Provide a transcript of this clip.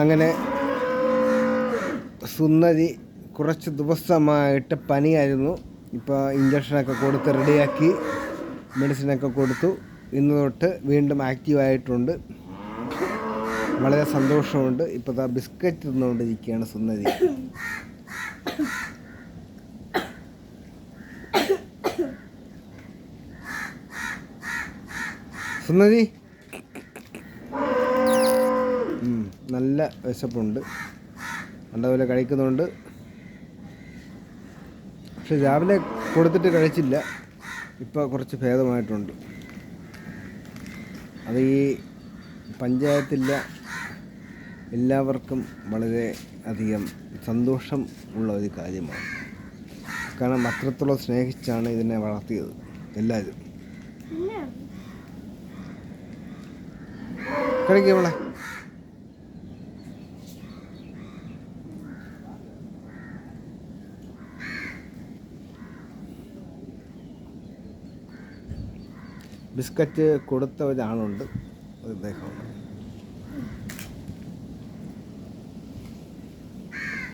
അങ്ങനെ സുന്ദരി കുറച്ച് ദിവസമായിട്ട് പനിയായിരുന്നു. ഇപ്പോൾ ഇഞ്ചക്ഷനൊക്കെ കൊടുത്ത് റെഡിയാക്കി മെഡിസിനൊക്കെ കൊടുത്തു. ഇന്ന് തൊട്ട് വീണ്ടും ആക്റ്റീവായിട്ടുണ്ട് വളരെ സന്തോഷമുണ്ട്. ഇപ്പോൾ ആ ബിസ്ക്കറ്റ് തിന്നുകൊണ്ടിരിക്കുകയാണ് സുന്ദരി. സുന്ദരി? നല്ല വിശപ്പുണ്ട്. നല്ലതുപോലെ കഴിക്കുന്നുണ്ട്. പക്ഷെ രാവിലെ കൊടുത്തിട്ട് കഴിച്ചില്ല. ഇപ്പോൾ കുറച്ച് ഭേദമായിട്ടുണ്ട്. അത് ഈ പഞ്ചായത്തിലെ എല്ലാവർക്കും വളരെ അധികം സന്തോഷം ഉള്ള ഒരു കാര്യമാണ്. കാരണം അത്രത്തോളം സ്നേഹിച്ചാണ് ഇതിനെ വളർത്തിയത് എല്ലാവരും. കഴിക്കവളെ ബിസ്ക്കറ്റ് കൊടുത്ത ഒരാളുണ്ട്. അദ്ദേഹം.